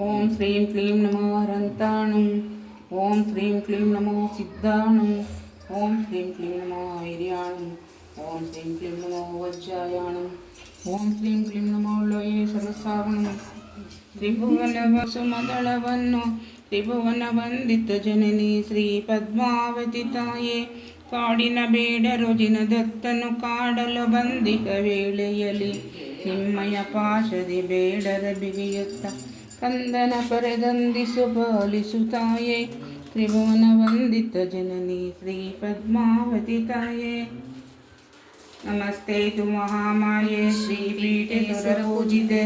ಓಂ ಶ್ರೀಂ ಕ್ಲೀಂ ನಮೋ ಹರಂತಾಣು ಓಂ ಶ್ರೀಂ ಕ್ಲೀಂ ನಮೋ ಸಿದ್ಧಾಣು ಓಂ ಶ್ರೀಂ ಕ್ಲೀಂ ನಮೋ ವೈರ್ಯಾಣು ಓಂ ಶ್ರೀಂ ಕ್ಲೀಂ ನಮೋ ವಜ್ರಾಯಾಣು ಓಂ ಶ್ರೀಂ ಕ್ಲೀಂ ನಮೋ ಲೋಯೇ ಸರಸಾವಣು ತ್ರಿಭುವನ ವಸುಮದಳವನ್ನು ತ್ರಿಭುವನ ವಂದಿತ ಜನನಿ ಶ್ರೀ ಪದ್ಮಾವತಿ ತಾಯೇ ಕಾಡಿನ ಬೇಡರು ದತ್ತನು ಕಾಡಲು ಬಂದಿಕ ವೇಳೆಯಲ್ಲಿ ನಿಮ್ಮಯ ಪಾಶದಿ ಬೇಡರ ಬಿಗಿಯುತ್ತ ಕಂದನ ಪರೆದಂದಿಸು ಪಾಲಿಸು ತಾಯೇ ತ್ರಿಭುವನ ವಂದಿತ ಜನನಿ ಶ್ರೀ ಪದ್ಮಾವತಿ ತಾಯೇ ನಮಸ್ತೆ ತು ಮಹಾಮಾಯೆ ಶ್ರೀ ಪೀಠೆ ಪೂಜಿತೆ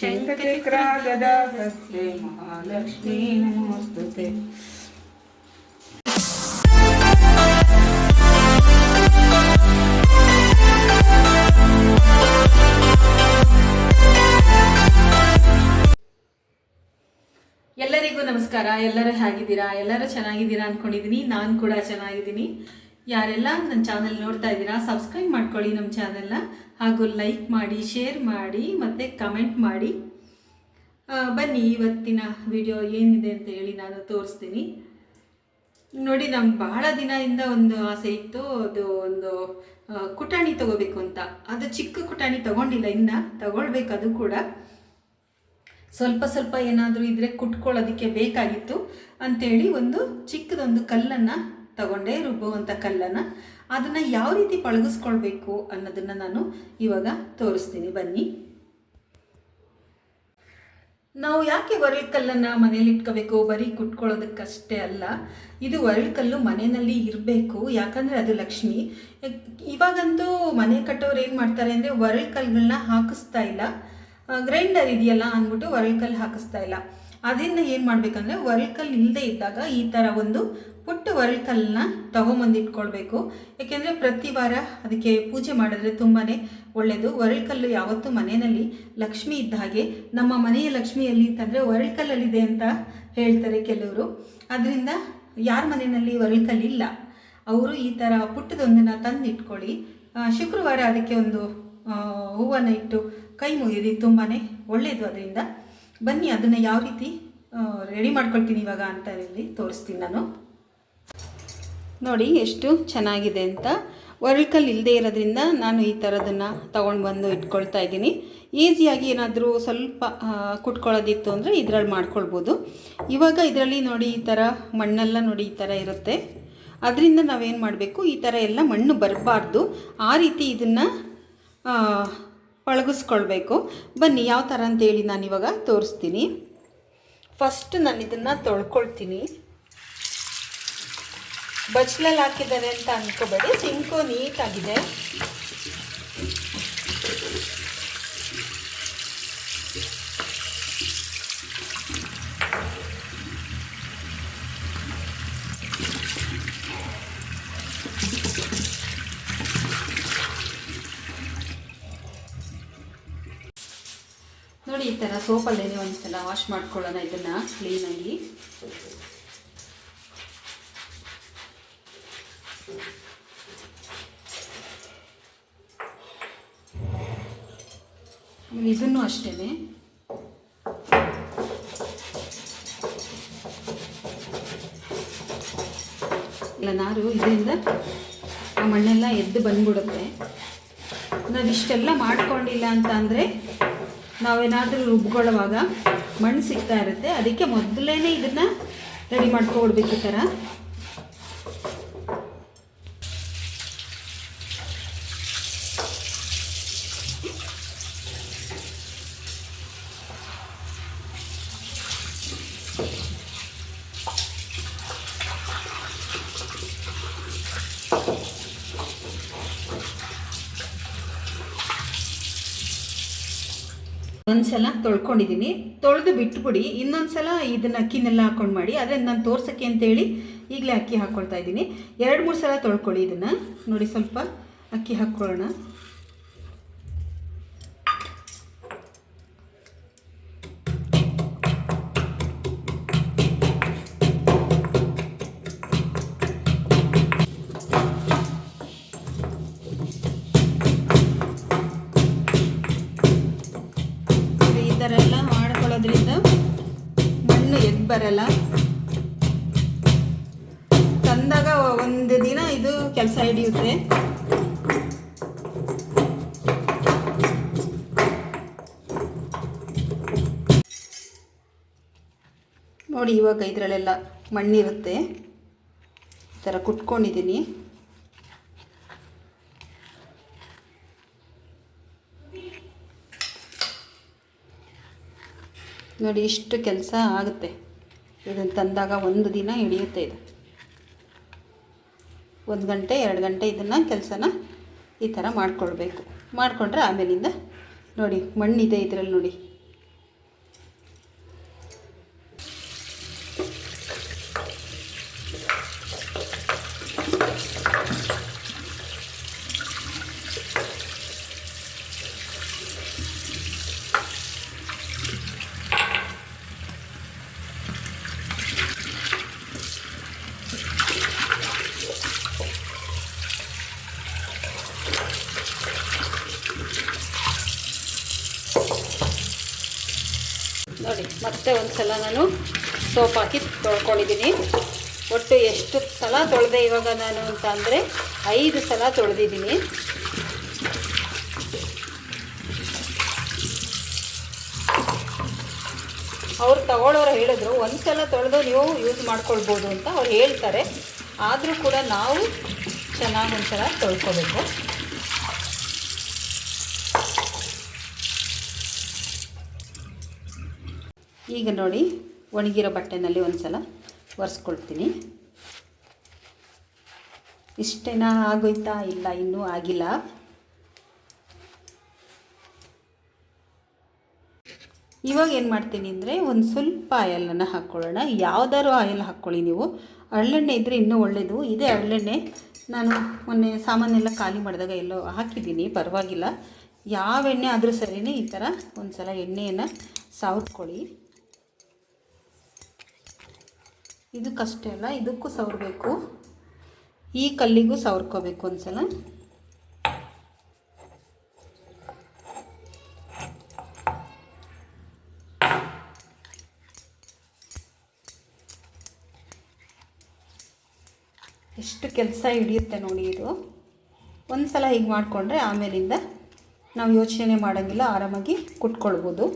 ಶಂಕಚಕ್ರಾಗದ ಹಸ್ತೆ ಮಹಾಲಕ್ಷ್ಮೀ ನಮೋಸ್ತುತೆ ಎಲ್ಲರಿಗೂ ನಮಸ್ಕಾರ, ಎಲ್ಲರೂ ಹೇಗಿದ್ದೀರಾ? ಎಲ್ಲರೂ ಚೆನ್ನಾಗಿದ್ದೀರಾ ಅಂದ್ಕೊಂಡಿದ್ದೀನಿ ನಾನು ಕೂಡ ಚೆನ್ನಾಗಿದ್ದೀನಿ. ಯಾರೆಲ್ಲ ನನ್ನ ಚಾನಲ್ ನೋಡ್ತಾ ಇದ್ದೀರಾ ಸಬ್ಸ್ಕ್ರೈಬ್ ಮಾಡ್ಕೊಳ್ಳಿ ನಮ್ಮ ಚಾನೆಲ್ನ ಹಾಗೂ ಲೈಕ್ ಮಾಡಿ ಶೇರ್ ಮಾಡಿ, ಮತ್ತು ಕಮೆಂಟ್ ಮಾಡಿ. ಬನ್ನಿ, ಇವತ್ತಿನ ವಿಡಿಯೋ ಏನಿದೆ ಅಂತ ಹೇಳಿ ನಾನು ತೋರಿಸ್ತೀನಿ. ನೋಡಿ ನಮ್ಗೆ ಬಹಳ ದಿನದಿಂದ ಒಂದು ಆಸೆ ಇತ್ತು. ಅದು ಒಂದು ಕುಟಾಣಿ ತಗೋಬೇಕು ಅಂತ. ಅದು ಚಿಕ್ಕ ಕುಟಾಣಿ ತಗೊಂಡಿಲ್ಲ, ಇನ್ನು ತಗೊಳ್ಬೇಕು ಅದು ಕೂಡ. ಸ್ವಲ್ಪ ಸ್ವಲ್ಪ ಏನಾದರೂ ಇದ್ರೆ ಕುಟ್ಕೊಳ್ಳೋದಕ್ಕೆ ಬೇಕಾಗಿತ್ತು ಅಂಥೇಳಿ ಒಂದು ಚಿಕ್ಕದೊಂದು ಕಲ್ಲನ್ನು ತಗೊಂಡೆ ರುಬ್ಬುವಂಥ ಕಲ್ಲನ್ನು. ಅದನ್ನು ಯಾವ ರೀತಿ ಪಳಗಿಸ್ಕೊಳ್ಬೇಕು ಅನ್ನೋದನ್ನು ನಾನು ಇವಾಗ ತೋರಿಸ್ತೀನಿ. ಬನ್ನಿ. ನಾವು ಯಾಕೆ ಒರಳು ಕಲ್ಲನ್ನು ಮನೇಲಿ ಇಟ್ಕೋಬೇಕು? ಬರೀ ಕುಟ್ಕೊಳ್ಳೋದಕ್ಕಷ್ಟೇ ಅಲ್ಲ. ಇದು ಒರಳು ಕಲ್ಲು ಮನೆಯಲ್ಲಿ ಇರಬೇಕು. ಯಾಕಂದರೆ ಅದು ಲಕ್ಷ್ಮಿ. ಇವಾಗಂತೂ ಮನೆ ಕಟ್ಟೋರು ಏನು ಮಾಡ್ತಾರೆ ಅಂದರೆ ಒರಳು ಕಲ್ಲುಗಳನ್ನ ಹಾಕಿಸ್ತಾ ಇಲ್ಲ. ಗ್ರೈಂಡರ್ ಇದೆಯಲ್ಲ ಅಂದ್ಬಿಟ್ಟು ಒರಳ್ಕಲ್ಲು ಹಾಕಿಸ್ತಾ ಇಲ್ಲ. ಅದರಿಂದ ಏನು ಮಾಡಬೇಕಂದ್ರೆ ಒರಳ್ಕಲ್ಲು ಇಲ್ಲದೆ ಇದ್ದಾಗ ಈ ಥರ ಒಂದು ಪುಟ್ಟ ಒರಳ್ಕಲ್ಲನ್ನ ತಗೊಂಬಂದಿಟ್ಕೊಳ್ಬೇಕು ಯಾಕೆಂದರೆ ಪ್ರತಿ ವಾರ ಅದಕ್ಕೆ ಪೂಜೆ ಮಾಡಿದ್ರೆ ತುಂಬಾ ಒಳ್ಳೆಯದು ಒರಳ್ಕಲ್ಲು ಯಾವತ್ತೂ ಮನೆಯಲ್ಲಿ ಲಕ್ಷ್ಮಿ ಇದ್ದ ಹಾಗೆ ನಮ್ಮ ಮನೆಯ ಲಕ್ಷ್ಮಿಯಲ್ಲಿ ಅಂತಂದರೆ ಒರಳ್ಕಲ್ಲಲ್ಲಿದೆ ಅಂತ ಹೇಳ್ತಾರೆ ಕೆಲವರು. ಅದರಿಂದ ಯಾರ ಮನೆಯಲ್ಲಿ ಒರಳ್ಕಲ್ಲಿಲ್ಲ. ಅವರು ಈ ಥರ ಪುಟ್ಟದೊಂದನ್ನು ತಂದಿಟ್ಕೊಳ್ಳಿ. ಶುಕ್ರವಾರ ಅದಕ್ಕೆ ಒಂದು ಹೂವನ್ನು ಇಟ್ಟು ಕೈ ಮುಗಿದಿ ತುಂಬಾ ಒಳ್ಳೆಯದು ಅದರಿಂದ. ಬನ್ನಿ, ಅದನ್ನು ಯಾವ ರೀತಿ ರೆಡಿ ಮಾಡ್ಕೊಳ್ತೀನಿ ಇವಾಗ ಅಂತ ಹೇಳಿ ತೋರಿಸ್ತೀನಿ ನಾನು. ನೋಡಿ, ಎಷ್ಟು ಚೆನ್ನಾಗಿದೆ ಅಂತ. ಒರಳ್ಕಲ್ಲಿ ಇಲ್ಲದೆ ಇರೋದ್ರಿಂದ ನಾನು ಈ ಥರದನ್ನು ತೊಗೊಂಡು ಬಂದು ಇಟ್ಕೊಳ್ತಾ ಇದ್ದೀನಿ. ಈಸಿಯಾಗಿ ಏನಾದರೂ ಸ್ವಲ್ಪ ಕುಟ್ಕೊಳ್ಳೋದಿತ್ತು ಅಂದರೆ ಇದರಲ್ಲಿ ಮಾಡ್ಕೊಳ್ಬೋದು. ಇವಾಗ ಇದರಲ್ಲಿ ನೋಡಿ ಈ ಥರ ಮಣ್ಣೆಲ್ಲ ನೋಡಿ ಈ ಥರ ಇರುತ್ತೆ. ಅದರಿಂದ ನಾವೇನು ಮಾಡಬೇಕು? ಈ ಥರ ಎಲ್ಲ ಮಣ್ಣು ಬರಬಾರ್ದು. ಆ ರೀತಿ ಇದನ್ನು ಪಳಗಿಸ್ಕೊಳ್ಬೇಕು ಬನ್ನಿ, ಯಾವ ಥರ ಅಂತೇಳಿ ನಾನಿವಾಗ ತೋರಿಸ್ತೀನಿ. ಫಸ್ಟ್ ನಾನು ಇದನ್ನು ತೊಳ್ಕೊಳ್ತೀನಿ. ಬಚ್ಚಲಲ್ಲಿ ಹಾಕಿದ್ದಾರೆ ಅಂತ ಅಂದ್ಕೋಬೇಡಿ ಸಿಂಕು ನೀಟಾಗಿದೆ. ಥರ ಸೋಪಲ್ಲೇನೆ ಒಂದ್ಸಲ ವಾಶ್ ಮಾಡ್ಕೊಳ್ಳೋಣ ಇದನ್ನು ಕ್ಲೀನಾಗಿ ಇದನ್ನು ಅಷ್ಟೇ ಇಲ್ಲ ನಾರು ಇದರಿಂದ ಆ ಮಣ್ಣೆಲ್ಲ ಎದ್ದು ಬಂದ್ಬಿಡುತ್ತೆ. ನಾವಿಷ್ಟೆಲ್ಲ ಮಾಡ್ಕೊಂಡಿಲ್ಲ ಅಂತ ಅಂದರೆ ನಾವೇನಾದರೂ ರುಬ್ಕೊಳ್ಳುವಾಗ ಮಣ್ಣು ಸಿಗ್ತಾ ಇರುತ್ತೆ. ಅದಕ್ಕೆ ಮೊದಲೇ ಇದನ್ನು ರೆಡಿ ಮಾಡ್ಕೊಬಿಡ್ಬೇಕು ಈ ಥರ ಒಂದ್ಸಲ ತೊಳ್ಕೊಂಡಿದ್ದೀನಿ. ತೊಳೆದು ಬಿಟ್ಬಿಡಿ. ಇನ್ನೊಂದ್ಸಲ ಇದನ್ನ ಅಕ್ಕಿನೆಲ್ಲ ಹಾಕೊಂಡು ಮಾಡಿ. ಆದರೆ ನಾನು ತೋರ್ಸೋಕ್ಕೆ ಅಂತೇಳಿ ಈಗಲೇ ಅಕ್ಕಿ ಹಾಕ್ಕೊಳ್ತಾ ಇದ್ದೀನಿ. ಎರಡು, ಮೂರು ಸಲ ತೊಳ್ಕೊಳ್ಳಿ ಇದನ್ನು. ನೋಡಿ ಸ್ವಲ್ಪ ಅಕ್ಕಿ ಹಾಕ್ಕೊಳ್ಳೋಣ. ಬರಲ್ಲ ತಂದಾಗ ಒಂದು ದಿನ ಇದು ಕೆಲಸ ಹಿಡಿಯುತ್ತೆ. ನೋಡಿ, ಇವಾಗ ಇದರಲ್ಲೆಲ್ಲ ಮಣ್ಣಿರುತ್ತೆ. ಈ ಥರ ಕುಟ್ಕೊಂಡಿದ್ದೀನಿ. ನೋಡಿ, ಇಷ್ಟು ಕೆಲಸ ಆಗುತ್ತೆ. ಇದನ್ನು ತಂದಾಗ ಒಂದು ದಿನ ಹಿಡಿಯುತ್ತೆ ಇದು. ಒಂದು ಗಂಟೆ, ಎರಡು ಗಂಟೆ ಇದನ್ನು ಕೆಲಸನ ಈ ಥರ ಮಾಡಿಕೊಳ್ಬೇಕು. ಮಾಡಿಕೊಂಡ್ರೆ ಆಮೇಲಿಂದ ನೋಡಿ ಮಣ್ಣಿದೆ ಇದರಲ್ಲಿ ನೋಡಿ ನೋಡಿ ಮತ್ತೆ ಒಂದು ಸಲ ನಾನು ಸೋಪ್ ಹಾಕಿ ತೊಳ್ಕೊಂಡಿದ್ದೀನಿ. ಒಟ್ಟು ಎಷ್ಟು ಸಲ ತೊಳೆದೆ ಇವಾಗ ನಾನು ಅಂತ ಅಂದರೆ ಐದು ಸಲ ತೊಳೆದಿದ್ದೀನಿ. ಅವ್ರು ತಗೊಳ್ಳೋರು ಹೇಳಿದ್ರು ಒಂದು ಸಲ ತೊಳೆದು ನೀವು ಯೂಸ್ ಮಾಡ್ಕೊಳ್ಬೋದು ಅಂತ ಅವ್ರು ಹೇಳ್ತಾರೆ. ಆದರೂ ಕೂಡ ನಾವು ಚೆನ್ನಾಗಿ ಒಂದು ಸಲ ತೊಳ್ಕೊಬೇಕು. ಈಗ ನೋಡಿ ಒಣಗಿರೋ ಬಟ್ಟೆನಲ್ಲಿ ಒಂದು ಸಲ ಒರೆಸ್ಕೊಳ್ತೀನಿ. ಇಷ್ಟೇನಾ ಆಗೋಯ್ತಾ ಇಲ್ಲ, ಇನ್ನೂ ಆಗಿಲ್ಲ. ಇವಾಗ ಏನು ಮಾಡ್ತೀನಿ ಅಂದರೆ ಒಂದು ಸ್ವಲ್ಪ ಆಯಲನ್ನು ಹಾಕ್ಕೊಳ್ಳೋಣ ಯಾವುದಾದ್ರು ಆಯಿಲ್ ಹಾಕ್ಕೊಳ್ಳಿ ನೀವು. ಹರಳೆಣ್ಣೆ ಇದ್ದರೆ ಇನ್ನೂ ಒಳ್ಳೆಯದು ಇದೇ ಹರಳೆಣ್ಣೆ ನಾನು ಮೊನ್ನೆ ಸಾಮಾನೆಲ್ಲ ಖಾಲಿ ಮಾಡಿದಾಗ ಎಲ್ಲೋ ಹಾಕಿದ್ದೀನಿ, ಪರವಾಗಿಲ್ಲ. ಯಾವ ಎಣ್ಣೆ ಆದರೂ ಸರಿಯೇ ಈ ಥರ ಒಂದು ಸಲ ಎಣ್ಣೆಯನ್ನು ಸಾವ್ಕೊಳ್ಳಿ ಇದಕ್ಕಷ್ಟೇ ಅಲ್ಲ, ಇದಕ್ಕೂ ಸವರಬೇಕು. ಈ ಕಲ್ಲಿಗೂ ಸವರ್ಕೋಬೇಕು ಒಂದ್ಸಲ. ಎಷ್ಟು ಕೆಲಸ ಹಿಡಿಯುತ್ತೆ ನೋಡಿ ಇದು. ಒಂದು ಸಲ ಹೀಗೆ ಮಾಡಿಕೊಂಡ್ರೆ ಆಮೇಲಿಂದ ನಾವು ಯೋಚನೆ ಮಾಡೋಂಗಿಲ್ಲ, ಆರಾಮಾಗಿ ಕುಟ್ಕೊಳ್ಬೋದು.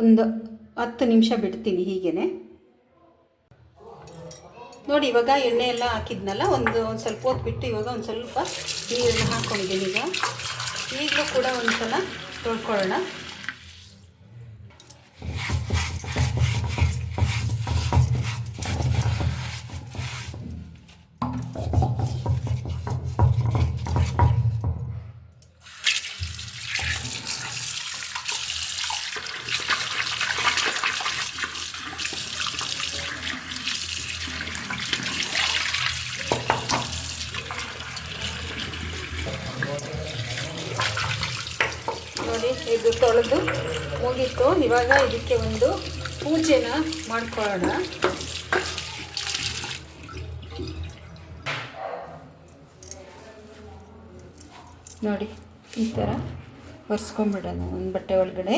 ಒಂದು ಹತ್ತು ನಿಮಿಷ ಬಿಡ್ತೀನಿ ಹೀಗೇ ನೋಡಿ, ಇವಾಗ ಎಣ್ಣೆ ಎಲ್ಲ ಹಾಕಿದ್ನಲ್ಲ, ಒಂದು ಒಂದು ಸ್ವಲ್ಪ ಹೊತ್ತು ಬಿಟ್ಟು ಇವಾಗ ಒಂದು ಸ್ವಲ್ಪ ನೀರನ್ನು ಹಾಕ್ಕೊಂಡಿದ್ದೀನಿ ಈಗ. ಈಗಲೂ ಕೂಡ ಒಂದು ಸಲ ತೊಳ್ಕೊಳ್ಳೋಣ ನೋಡಿ ಇದು ತೊಳೆದು ಮುಗೀತು ಇವಾಗ ಇದಕ್ಕೆ ಒಂದು ಪೂಜೆನ ಮಾಡ್ಕೊಳ್ಳೋಣ. ನೋಡಿ ಈ ಥರ ಒರೆಸ್ಕೊಂಬಿಡೋಣ ಒಂದು ಬಟ್ಟೆ ಒಳಗಡೆ.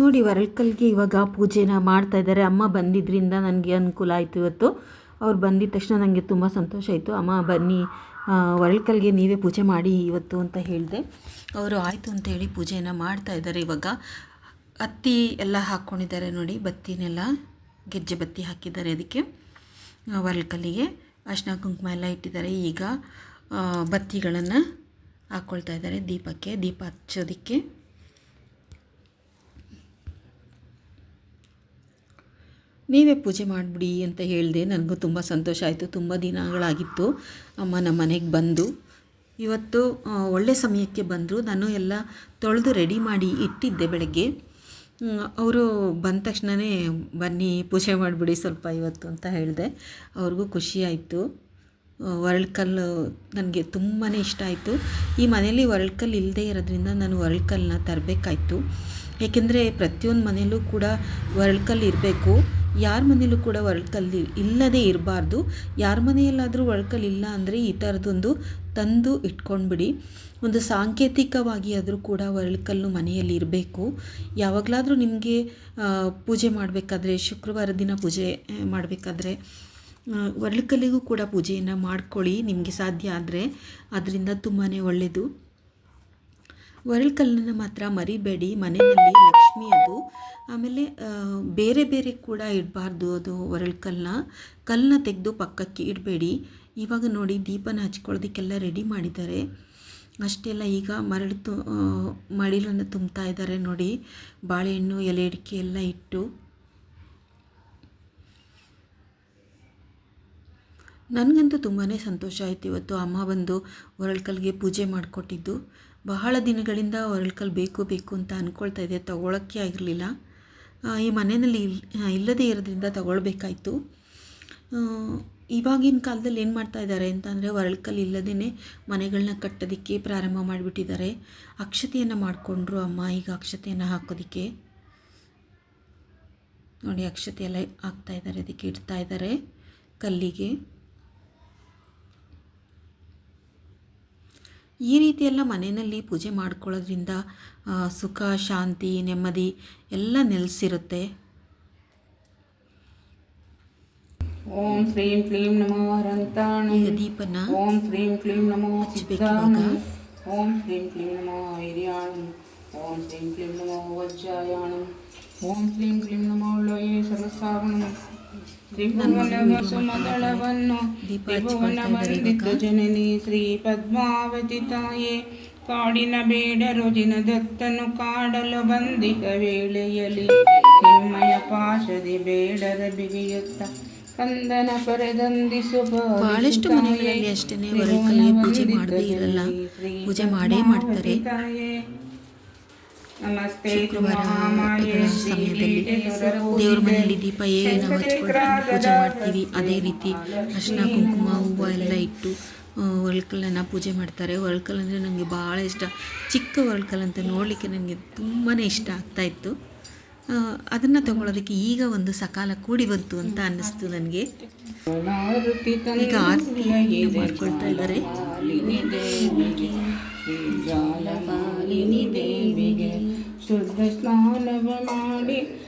ನೋಡಿ ವರಳ್ಕಲ್ಗೆ ಇವಾಗ ಪೂಜೆನ ಮಾಡ್ತಾ ಇದ್ದಾರೆ. ಅಮ್ಮ ಬಂದಿದ್ದರಿಂದ ನನಗೆ ಅನುಕೂಲ ಆಯಿತು ಇವತ್ತು. ಅವ್ರು ಬಂದಿದ ತಕ್ಷಣ ನನಗೆ ತುಂಬ ಸಂತೋಷ ಆಯಿತು. ಅಮ್ಮ, ಬನ್ನಿ. ಹೊರಳ್ಕಲ್ಗೆ ನೀವೇ ಪೂಜೆ ಮಾಡಿ ಇವತ್ತು ಅಂತ ಹೇಳಿದೆ. ಅವರು ಆಯಿತು ಅಂತ ಹೇಳಿ ಪೂಜೆಯನ್ನು ಮಾಡ್ತಾ ಇದ್ದಾರೆ ಇವಾಗ. ಹತ್ತಿ ಎಲ್ಲ ಹಾಕ್ಕೊಂಡಿದ್ದಾರೆ ನೋಡಿ, ಬತ್ತಿನೆಲ್ಲ ಗೆಜ್ಜೆ ಬತ್ತಿ ಹಾಕಿದ್ದಾರೆ ಅದಕ್ಕೆ ಹೊರಳ್ಕಲ್ಲಿಗೆ ಅರ್ಶಿನ ಕುಂಕುಮ ಎಲ್ಲ ಇಟ್ಟಿದ್ದಾರೆ. ಈಗ ಬತ್ತಿಗಳನ್ನು ಹಾಕ್ಕೊಳ್ತಾ ಇದ್ದಾರೆ ದೀಪಕ್ಕೆ. ದೀಪ ಹಚ್ಚೋದಕ್ಕೆ. ನೀವೇ ಪೂಜೆ ಮಾಡಿಬಿಡಿ ಅಂತ ಹೇಳಿದೆ. ನನಗೂ ತುಂಬ ಸಂತೋಷ ಆಯಿತು. ತುಂಬ ದಿನಗಳಾಗಿತ್ತು. ಅಮ್ಮ ನಮ್ಮ ಮನೆಗೆ ಬಂದು. ಇವತ್ತು ಒಳ್ಳೆ ಸಮಯಕ್ಕೆ ಬಂದರು. ನಾನು ಎಲ್ಲ ತೊಳೆದು ರೆಡಿ ಮಾಡಿ ಇಟ್ಟಿದ್ದೆ ಬೆಳಗ್ಗೆ. ಅವರು ಬಂದ ತಕ್ಷಣವೇ ಬನ್ನಿ, ಪೂಜೆ ಮಾಡಿಬಿಡಿ ಸ್ವಲ್ಪ ಇವತ್ತು ಅಂತ ಹೇಳಿದೆ. ಅವ್ರಿಗೂ ಖುಷಿ ಆಯಿತು. ಒರಳ್ಕಲ್ಲು ನನಗೆ ತುಂಬಾ ಇಷ್ಟ ಆಯಿತು. ಈ ಮನೇಲಿ ಒರಳ್ಕಲ್ಲು ಇಲ್ಲದೆ ಇರೋದ್ರಿಂದ ನಾನು ಒರಳ್ಕಲ್ಲನ್ನ ತರಬೇಕಾಯ್ತು. ಏಕೆಂದರೆ ಪ್ರತಿಯೊಂದು ಮನೆಯಲ್ಲೂ ಕೂಡ ಒರಳ್ಕಲ್ಲು ಇರಬೇಕು. ಯಾರ ಮನೇಲೂ ಕೂಡ ಒಳ್ಕಲ್ಲಿ ಇಲ್ಲದೇ ಇರಬಾರ್ದು. ಯಾರ ಮನೆಯಲ್ಲಾದರೂ ಒರಳ್ಕಲ್ಲು ಇಲ್ಲ ಅಂದರೆ ಈ ಥರದೊಂದು ತಂದು ಇಟ್ಕೊಂಡ್ಬಿಡಿ. ಒಂದು ಸಾಂಕೇತಿಕವಾಗಿ ಆದರೂ ಕೂಡ ಒಳ್ಕಲ್ಲು ಮನೆಯಲ್ಲಿ ಇರಬೇಕು. ಯಾವಾಗಲಾದರೂ ನಿಮಗೆ ಪೂಜೆ ಮಾಡಬೇಕಾದ್ರೆ, ಶುಕ್ರವಾರ ದಿನ ಪೂಜೆ ಮಾಡಬೇಕಾದ್ರೆ ಒರಳ್ಕಲ್ಲಿಗೂ ಕೂಡ ಪೂಜೆಯನ್ನು ಮಾಡ್ಕೊಳ್ಳಿ ನಿಮಗೆ ಸಾಧ್ಯ ಆದರೆ. ಅದರಿಂದ ತುಂಬಾ ಒಳ್ಳೆಯದು ಒರಳ್ಕಲ್ಲನ್ನು ಮಾತ್ರ ಮರಿಬೇಡಿ. ಮನೆಯಲ್ಲಿ ಲಕ್ಷ್ಮಿ ಅದು. ಆಮೇಲೆ ಬೇರೆ ಬೇರೆ ಕೂಡ ಇಡಬಾರ್ದು ಅದು ಒರಳ್ಕಲ್ಲನ್ನ ಕಲ್ಲನ್ನ ತೆಗೆದು ಪಕ್ಕಕ್ಕೆ ಇಡಬೇಡಿ. ಇವಾಗ ನೋಡಿ ದೀಪನ ಹಚ್ಕೊಳ್ಳೋದಕ್ಕೆಲ್ಲ ರೆಡಿ ಮಾಡಿದ್ದಾರೆ. ಅಷ್ಟೆಲ್ಲ ಈಗ ಮರಳು ತು ಮಡಿಲನ್ನು ತುಂಬ್ತಾ ಇದ್ದಾರೆ ನೋಡಿ. ಬಾಳೆಹಣ್ಣು, ಎಲೆ ಅಡಿಕೆ ಎಲ್ಲ ಇಟ್ಟು. ನನಗಂತೂ ತುಂಬಾ ಸಂತೋಷ ಆಯಿತು. ಇವತ್ತು ಅಮ್ಮ ಬಂದು ಒರಳ್ಕಲ್ಗೆ ಪೂಜೆ ಮಾಡಿಕೊಟ್ಟಿದ್ದು. ಬಹಳ ದಿನಗಳಿಂದ ಒರಳ್ಕಲ್ ಬೇಕು ಬೇಕು ಅಂತ ಅಂದ್ಕೊಳ್ತಾ ಇದೆ. ತಗೊಳ್ಳೋಕ್ಕೆ ಆಗಿರಲಿಲ್ಲ. ಈ ಮನೆಯಲ್ಲಿ ಇಲ್ ಇಲ್ಲದೇ ಇರೋದ್ರಿಂದ ತಗೊಳ್ಬೇಕಾಯ್ತು. ಇವಾಗಿನ ಕಾಲದಲ್ಲಿ ಏನು ಮಾಡ್ತಾ ಇದ್ದಾರೆ ಅಂತಂದರೆ ಒರಳ್ಕಲ್ ಇಲ್ಲದೇ ಮನೆಗಳನ್ನ ಕಟ್ಟೋದಕ್ಕೆ ಪ್ರಾರಂಭ ಮಾಡಿಬಿಟ್ಟಿದ್ದಾರೆ. ಅಕ್ಷತೆಯನ್ನು ಮಾಡಿಕೊಂಡ್ರು ಅಮ್ಮ ಈಗ ಅಕ್ಷತೆಯನ್ನು ಹಾಕೋದಕ್ಕೆ. ನೋಡಿ, ಅಕ್ಷತೆ ಎಲ್ಲ ಹಾಕ್ತಾ ಇದ್ದಾರೆ ಅದಕ್ಕೆ ಇಡ್ತಾ ಇದ್ದಾರೆ ಕಲ್ಲಿಗೆ. ಈ ರೀತಿಯೆಲ್ಲ ಮನೆಯಲ್ಲಿ ಪೂಜೆ ಮಾಡ್ಕೊಳ್ಳೋದ್ರಿಂದ ಸುಖ ಶಾಂತಿ ನೆಮ್ಮದಿ ಎಲ್ಲ ನೆಲೆಸಿರುತ್ತೆ. ಓಂ ಶ್ರೀಂ ಕ್ಲೀಂ ನಮೋ ಹರಂತಾಣ ಈಗ ದೀಪನ ಓಂ ಶ್ರೀಂ ಕ್ಲೀಂ ನಮೋ ಇವಾಗ. ಓಂ ಶ್ರೀಂ ಕ್ಲೀಂ ನಮೋ ಹಿರಿಯಾಣು ಓಂ ಶ್ರೀಂ ಕ್ಲೀಂ ನಮೋ ವಜ್ರಾಯಾಣು. ಓಂ ಶ್ರೀಂ ಕ್ಲೀಂ ನಮೋ ಲೋಯೇ ಸರಸಾವಣು ತ್ರಿಭುವನ ಸುಮದಳವನ್ನು ತ್ರಿಭುವನ ವಂದಿತ ಜನನಿ ಶ್ರೀ ಪದ್ಮಾವತಿ ತಾಯೇ ಕಾಡಿನ ಬೇಡರು ದಿನದತ್ತನು ಕಾಡಲು ಬಂದಿಕ ವೇಳೆಯಲ್ಲಿ ಹಿಮ್ಮಯ ಪಾಶದಿ ಬೇಡರ ಬಿಗಿಯುತ್ತ ಕಂದನ ಪರೆದಂದಿಸು ಬಹಳಷ್ಟು ಮನೆಗಳಲ್ಲಿ ಅಷ್ಟೇನೆ ಒರಳ್ಕಲ್ಲಿಗೆ ಪೂಜೆ ಮಾಡದೇ ಇರಲ್ಲ. ಪೂಜೆ ಮಾಡೇ ಮಾಡ್ತಾರೆ. ಶುಕ್ರವಾರ ಸಮಯದಲ್ಲಿ ದೇವ್ರ ಮನೆಯಲ್ಲಿ ದೀಪ ಹೇಗೆ ನಾವು ಹಚ್ಕೊಂಡು ಪೂಜೆ ಮಾಡ್ತೀವಿ. ಅದೇ ರೀತಿ ಅರ್ಶಿನ ಕುಂಕುಮ ಹೂವು ಎಲ್ಲ ಇಟ್ಟು ಒಳ್ಕಲ್ಲನ್ನು ಪೂಜೆ ಮಾಡ್ತಾರೆ. ಒಳ್ಕಲ್ ಅಂದರೆ ನನಗೆ ಭಾಳ ಇಷ್ಟ. ಚಿಕ್ಕ ಒಳ್ಕಲ್ ಅಂತ ನೋಡಲಿಕ್ಕೆ ನನಗೆ ತುಂಬಾ ಇಷ್ಟ ಆಗ್ತಾಯಿತ್ತು ಅದನ್ನು ತಗೊಳ್ಳೋದಕ್ಕೆ ಈಗ ಒಂದು ಸಕಾಲ ಕೂಡಿ ಬಂತು ಅಂತ ಅನ್ನಿಸ್ತು ನನಗೆ. ಈಗ ಆರತಿ ಮಾಡ್ಕೊಳ್ತಾ ಇದ್ದಾರೆ.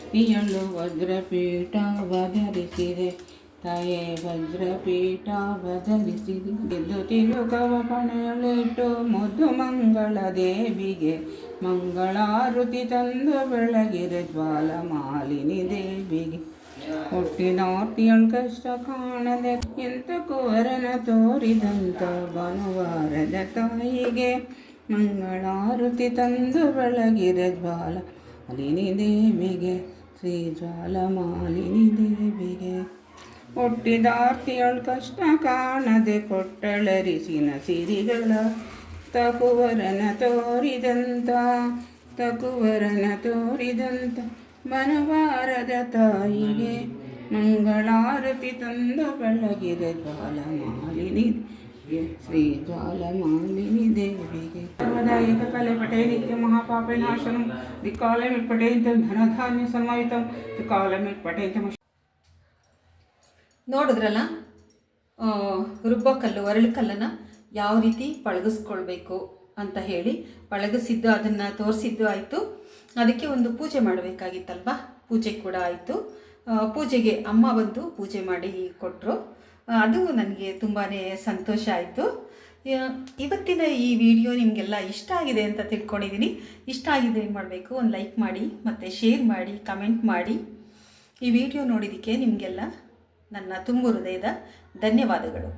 ಮಾಡಿ ವಜ್ರಪೀಠ ಬದಲಿಸಿದೆ ತಾಯೇ ವಜ್ರಪೀಠ ಬದಲಿಸಿದೆ ಗೆದ್ದು ತಿರುಗವ ಕಣಲಿಟ್ಟು ಮುದ್ದು ಮಂಗಳ ದೇವಿಗೆ ಮಂಗಳಾರುತಿ ತಂದು ಬೆಳಗಿರೆ ಜ್ವಾಲ ಮಾಲಿನಿ ದೇವಿಗೆ. ಹುಟ್ಟಿನಾಟಿಯಲ್ ಕಷ್ಟ ಕಾಣದೆ ಎಂತ ಕೋರನ ತೋರಿದಂತ ಭಾನುವಾರದ ತಾಯಿಗೆ ಮಂಗಳಾರುತಿ ತಂದು ಬೆಳಗಿರೆ ಜ್ವಾಲ ಅಲಿನಿ ದೇವಿಗೆ. ಶ್ರೀ ಜ್ವಾಲ ಮಾಲಿನಿ ದೇವಿಗೆ ಹುಟ್ಟಿದಾರ್ತಿಯಲ್ ಕಷ್ಟ ಕಾಣದೆ ಕೊಟ್ಟಳರಿಸಿನ ಸಿರಿಗಳ ತಕುವರನ ತೋರಿದಂತ ತಕುವರನ ತೋರಿದಂತ ಮನವಾರದ ತಾಯಿಗೆ ಮಂಗಳಾರತಿ ತಂದ ಬೆಳಗಿದೆ ಜ್ವಾಲ ಮಾಲಿನಿ ಶ್ರೀ ಜ್ವಾಲಮಾಲಿನಿ ದೇವಿಗೆ ಸರ್ವದಾಯಕ ಕಲೆ ಪಟೇ ನಿತ್ಯ ಮಹಾಪಾಪೆ ನಾಶನಂ ದಿಕ್ಕಾಲೆ ಪಟೇ ಧನಧಾನ್ಯ ದಿಕ್ಕಾಲೆ ನೋಡಿದ್ರಲ್ಲ? ಆ, ರುಬ್ಬೋ ಕಲ್ಲು ಒರಳು ಕಲ್ಲನ್ನು ಯಾವ ರೀತಿ ಪಳಗಿಸ್ಕೊಳ್ಬೇಕು ಅಂತ ಹೇಳಿ ಪಳಗಿಸಿದ್ದು ಅದನ್ನು ತೋರಿಸಿದ್ದು ಆಯಿತು. ಅದಕ್ಕೆ ಒಂದು ಪೂಜೆ ಮಾಡಬೇಕಾಗಿತ್ತಲ್ವ? ಪೂಜೆ ಕೂಡ ಆಯಿತು. ಪೂಜೆಗೆ ಅಮ್ಮ ಬಂದು ಪೂಜೆ ಮಾಡಿ ಕೊಟ್ಟರು ಅದು ನನಗೆ ತುಂಬಾ ಸಂತೋಷ ಆಯಿತು. ಇವತ್ತಿನ ಈ ವಿಡಿಯೋ ನಿಮಗೆಲ್ಲ ಇಷ್ಟ ಆಗಿದೆ ಅಂತ ತಿಳ್ಕೊಂಡಿದ್ದೀನಿ ಇಷ್ಟ ಆಗಿದೆ ಏನು ಮಾಡಬೇಕು, ಒಂದು ಲೈಕ್ ಮಾಡಿ, ಮತ್ತು ಶೇರ್ ಮಾಡಿ ಕಮೆಂಟ್ ಮಾಡಿ. ಈ ವಿಡಿಯೋ ನೋಡಿದ್ದಕ್ಕೆ ನಿಮಗೆಲ್ಲ ನನ್ನ ತುಂಬು ಹೃದಯದ ಧನ್ಯವಾದಗಳು.